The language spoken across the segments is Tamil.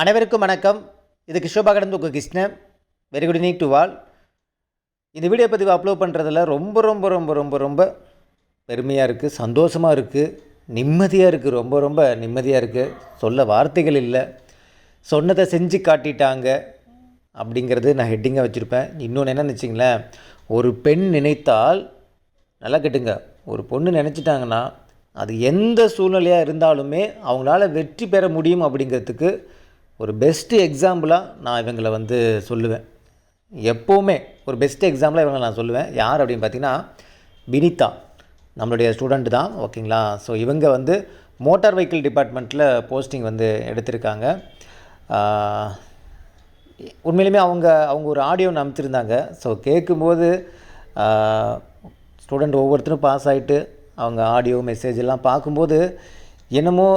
அனைவருக்கும் வணக்கம். இது கிஷோபா கடந்து Krishnan. Very good evening to all இந்த வீடியோ பதிவு அப்லோட் பண்ணுறதுல ரொம்ப ரொம்ப ரொம்ப ரொம்ப ரொம்ப பெருமையாக இருக்குது சந்தோஷமாக இருக்குது நிம்மதியாக இருக்குது ரொம்ப ரொம்ப நிம்மதியாக இருக்குது சொல்ல வார்த்தைகள் இல்லை. சொன்னதை செஞ்சு காட்டிட்டாங்க அப்படிங்கிறது நான் ஹெட்டிங்காக வச்சுருப்பேன். இன்னொன்று என்னன்னு நினச்சிங்களேன் ஒரு பெண் நினைத்தால் நல்லா கேட்டுங்க ஒரு பொண்ணு நினச்சிட்டாங்கன்னா அது எந்த சூழ்நிலையாக இருந்தாலுமே அவங்களால வெற்றி பெற முடியும் அப்படிங்கிறதுக்கு ஒரு பெஸ்ட்டு எக்ஸாம்பிளாக நான் இவங்களை வந்து சொல்லுவேன். எப்போவுமே ஒரு பெஸ்ட்டு எக்ஸாம்பிளாக இவங்களை நான் சொல்லுவேன். யார் அப்படின்னு பார்த்தீங்கன்னா வினிதா. நம்மளுடைய ஸ்டூடெண்ட் தான் ஓகேங்களா? ஸோ இவங்க வந்து மோட்டார் வெஹிக்கிள் டிபார்ட்மெண்ட்டில் போஸ்டிங் வந்து எடுத்திருக்காங்க. உண்மையிலுமே அவங்க அவங்க ஒரு ஆடியோ ஒன்று அனுப்பிச்சிருந்தாங்க. ஸோ கேட்கும்போது ஸ்டூடெண்ட் ஒவ்வொருத்தரும் பாஸ் ஆகிட்டு அவங்க ஆடியோ மெசேஜ் எல்லாம் பார்க்கும்போது என்னமோ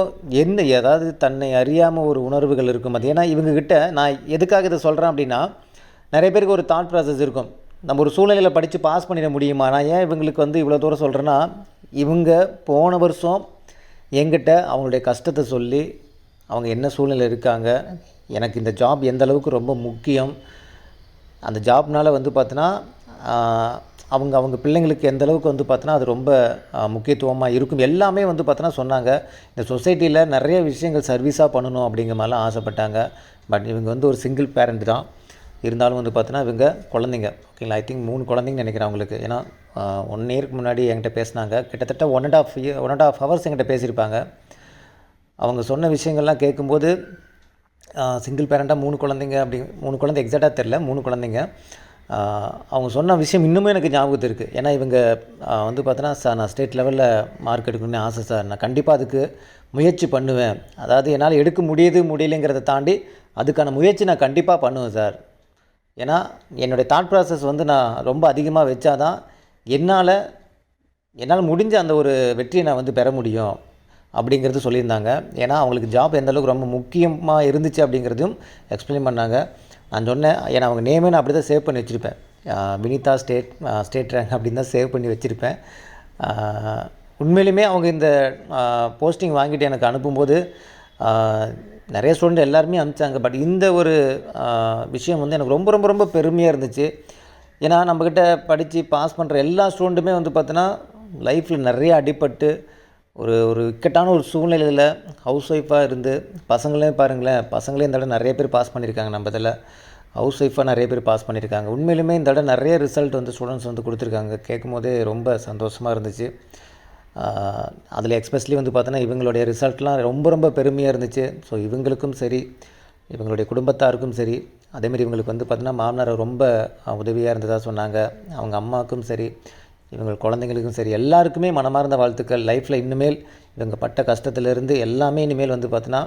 என்ன ஏதாவது தன்னை அறியாமல் ஒரு உணர்வுகள் இருக்கும் அது ஏன்னா இவங்கக்கிட்ட நான் எதுக்காக இதை சொல்கிறேன் அப்படின்னா நிறைய பேருக்கு ஒரு தாட் ப்ராசஸ் இருக்கும். நம்ம ஒரு சூழ்நிலையில் படித்து பாஸ் பண்ணிட முடியுமா? நான் ஏன் இவங்களுக்கு வந்து இவ்வளோ தூரம் சொல்கிறேன்னா இவங்க போன வருஷம் எங்கிட்ட அவங்களுடைய கஷ்டத்தை சொல்லி அவங்க என்ன சூழ்நிலை இருக்காங்க? எனக்கு இந்த ஜாப் எந்த அளவுக்கு ரொம்ப முக்கியம்? அந்த ஜாப்னால் வந்து பார்த்தோன்னா அவங்க அவங்க பிள்ளைங்களுக்கு எந்த அளவுக்கு வந்து பார்த்தோன்னா அது ரொம்ப முக்கியத்துவமாக இருக்கும். எல்லாமே வந்து பார்த்தோன்னா சொன்னாங்க. இந்த சொசைட்டியில் நிறைய விஷயங்கள் சர்வீஸாக பண்ணணும் அப்படிங்கிற மாதிரிலாம் ஆசைப்பட்டாங்க. பட் இவங்க வந்து ஒரு சிங்கிள் பேரண்ட் தான். இருந்தாலும் வந்து பார்த்தோன்னா இவங்க குழந்தைங்க. ஓகேங்களா? ஐ திங்க் மூணு குழந்தைங்க நினைக்கிறேன் அவங்களுக்கு. ஏன்னா ஒன் இயருக்கு முன்னாடி என்கிட்ட பேசினாங்க. கிட்டத்தட்ட one and half year one and half hours என்கிட்ட பேசியிருப்பாங்க. அவங்க சொன்ன விஷயங்கள்லாம் கேட்கும்போது சிங்கிள் பேரண்ட்டாக மூணு குழந்தைங்க அப்படி மூணு குழந்தை எக்ஸாக்டாக தெரில மூணு குழந்தைங்க. அவங்க சொன்ன விஷயம் இன்னுமே எனக்கு ஞாபகத்து இருக்குது ஏன்னா இவங்க வந்து பார்த்தோன்னா சார் நான் ஸ்டேட் லெவலில் மார்க் எடுக்கணும்னு ஆசை சார். நான் கண்டிப்பாக அதுக்கு முயற்சி பண்ணுவேன். அதாவது என்னால் எடுக்க முடியுது முடியலைங்கிறத தாண்டி அதுக்கான முயற்சி நான் கண்டிப்பாக பண்ணுவேன் சார். ஏன்னா என்னுடைய தாட் ப்ராசஸ் வந்து நான் ரொம்ப அதிகமாக வச்சாதான் என்னால் என்னால் முடிஞ்ச அந்த ஒரு வெற்றியை நான் வந்து பெற முடியும் அப்படிங்கிறது சொல்லியிருந்தாங்க. ஏன்னா அவங்களுக்கு ஜாப் எந்த அளவுக்கு ரொம்ப முக்கியமாக இருந்துச்சு அப்படிங்கிறதையும் எக்ஸ்பிளைன் பண்ணாங்க. நான் சொன்னேன் ஏன்னா அவங்க நேமே நான் அப்படி தான் சேவ் பண்ணி வச்சுருப்பேன். வினிதா ஸ்டேட் ஸ்டேட் ரேங்க் அப்படின்னு தான் சேவ் பண்ணி வச்சுருப்பேன். உண்மையிலுமே அவங்க இந்த போஸ்டிங் வாங்கிட்டு எனக்கு அனுப்பும்போது நிறைய ஸ்டூடெண்ட் எல்லாருமே அனுப்பிச்சாங்க. பட் இந்த ஒரு விஷயம் வந்து எனக்கு ரொம்ப ரொம்ப ரொம்ப பெருமையாக இருந்துச்சு. ஏன்னா நம்மக்கிட்ட படித்து பாஸ் பண்ணுற எல்லா ஸ்டூடெண்ட்டுமே வந்து பார்த்தோன்னா லைஃப்பில் நிறைய அடிபட்டு ஒரு ஒரு இக்கட்டான ஒரு சூழ்நிலையில் ஹவுஸ் ஒய்ஃபாக இருந்து பசங்களே பாருங்களேன் பசங்களே இந்த தடவை நிறைய பேர் பாஸ் பண்ணியிருக்காங்க நம்ம இதில். ஹவுஸ் ஒய்ஃபாக நிறைய பேர் பாஸ் பண்ணியிருக்காங்க. உண்மையிலுமே இந்த தடவை நிறைய ரிசல்ட் வந்து ஸ்டூடெண்ட்ஸ் வந்து கொடுத்துருக்காங்க. கேட்கும்போதே ரொம்ப சந்தோஷமாக இருந்துச்சு. அதில் எக்ஸ்பெஷலி வந்து பார்த்தோன்னா இவங்களுடைய ரிசல்ட்லாம் ரொம்ப ரொம்ப பெருமையாக இருந்துச்சு. ஸோ இவங்களுக்கும் சரி இவங்களுடைய குடும்பத்தாருக்கும் சரி அதேமாதிரி இவங்களுக்கு வந்து பார்த்திங்கன்னா மாமனார் ரொம்ப உதவியாக இருந்ததாக சொன்னாங்க. அவங்க அம்மாவுக்கும் சரி இவங்க குழந்தைங்களுக்கும் சரி எல்லாருக்குமே மனமார்ந்த வாழ்த்துக்கள். லைஃப்பில் இனிமேல் இவங்க பட்ட கஷ்டத்துலேருந்து எல்லாமே இனிமேல் வந்து பார்த்தோன்னா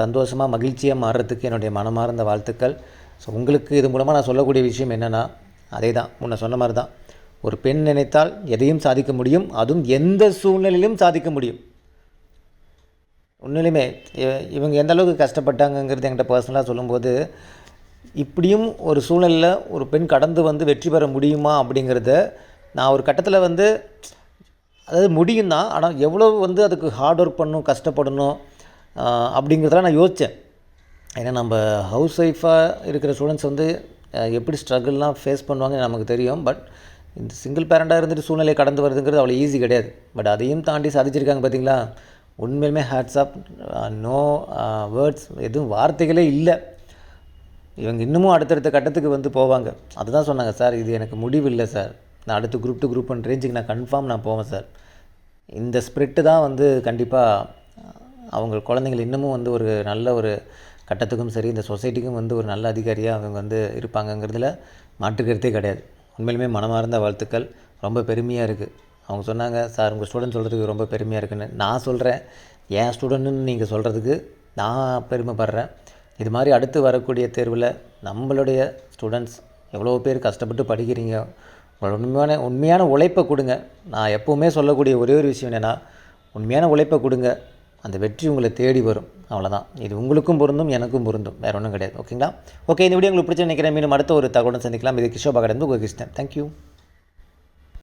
சந்தோஷமாக மகிழ்ச்சியாக மாறுறதுக்கு என்னுடைய மனமார்ந்த வாழ்த்துக்கள். ஸோ உங்களுக்கு இது மூலமாக நான் சொல்லக்கூடிய விஷயம் என்னென்னா அதே தான் முன்ன சொன்ன மாதிரி தான் ஒரு பெண் நினைத்தால் எதையும் சாதிக்க முடியும் அதுவும் எந்த சூழ்நிலையிலும் சாதிக்க முடியும். உண்மையிலுமே இவங்க எந்த அளவுக்கு கஷ்டப்பட்டாங்கங்கிறது என்கிட்ட பர்சனலாக சொல்லும்போது இப்படியும் ஒரு சூழ்நிலையில் ஒரு பெண் கடந்து வந்து வெற்றி பெற முடியுமா அப்படிங்கிறத நான் ஒரு கட்டத்தில் வந்து அதாவது முடியும் தான் ஆனால் எவ்வளோ வந்து அதுக்கு ஹார்ட் ஒர்க் பண்ணணும் கஷ்டப்படணும் அப்படிங்கிறதெல்லாம் நான் யோசித்தேன் ஏன்னா நம்ம ஹவுஸ் ஒய்ஃபாக இருக்கிற ஸ்டூடெண்ட்ஸ் வந்து எப்படி ஸ்ட்ரகிள்லாம் ஃபேஸ் பண்ணுவாங்கன்னு நமக்கு தெரியும். பட் இந்த சிங்கிள் பேரண்டாக இருந்துட்டு சூழ்நிலையை கடந்து வருதுங்கிறது அவ்வளோ ஈஸி கிடையாது. பட் அதையும் தாண்டி சாதிச்சிருக்காங்க பார்த்தீங்களா உண்மையிலுமே ஹேட்ஸ் ஆஃப் நோ வேர்ட்ஸ் எதுவும் வார்த்தைகளே இல்லை. இவங்க இன்னமும் அடுத்தடுத்த கட்டத்துக்கு வந்து போவாங்க. அதுதான் சொன்னாங்க சார் இது எனக்கு முடிவு இல்லை சார். நான் அடுத்து குரூப் டு குரூப் ஒன் ரேஞ்சுக்கு நான் கன்ஃபார்ம் நான் போவேன் சார் இந்த ஸ்பிரிட்டு தான் வந்து கண்டிப்பாக அவங்க குழந்தைங்கள் இன்னமும் வந்து ஒரு நல்ல ஒரு கட்டத்துக்கும் சரி இந்த சொசைட்டிக்கும் வந்து ஒரு நல்ல அதிகாரியாக அவங்க வந்து இருப்பாங்கங்கிறதுல மாற்றுக்கிறதே கிடையாது. உண்மையிலுமே மனமார்ந்த வாழ்த்துக்கள். ரொம்ப பெருமையாக இருக்குது அவங்க சொன்னாங்க சார் உங்கள் ஸ்டூடெண்ட் சொல்கிறதுக்கு ரொம்ப பெருமையாக இருக்குன்னு. நான் சொல்கிறேன் என் ஸ்டூடெண்ட்டுன்னு நீங்கள் சொல்கிறதுக்கு நான் பெருமைப்படுறேன். இது மாதிரி அடுத்து வரக்கூடிய தேர்வில் நம்மளுடைய ஸ்டூடெண்ட்ஸ் எவ்வளோ பேர் கஷ்டப்பட்டு படிக்கிறீங்க? உண்மையான உண்மையான உழைப்பை கொடுங்க. நான் எப்போவுமே சொல்லக்கூடிய ஒரே ஒரு விஷயம் என்னென்னா உண்மையான உழைப்பை கொடுங்க. அந்த வெற்றி உங்களை தேடி வரும். அவ்வளோதான் இது உங்களுக்கும் பொருந்தும் எனக்கும் பொருந்தும். வேறு ஒன்றும் கிடையாது. ஓகேங்களா? ஓகே இந்த வீடியோ உங்களுக்கு பிடிச்சி நினைக்கிறேன். மீண்டும் அடுத்த ஒரு தகவலும் சந்திக்கலாம். இது கிஷோபா கடந்து உங்கள் கிருஷ்ணன் தேங்க்யூ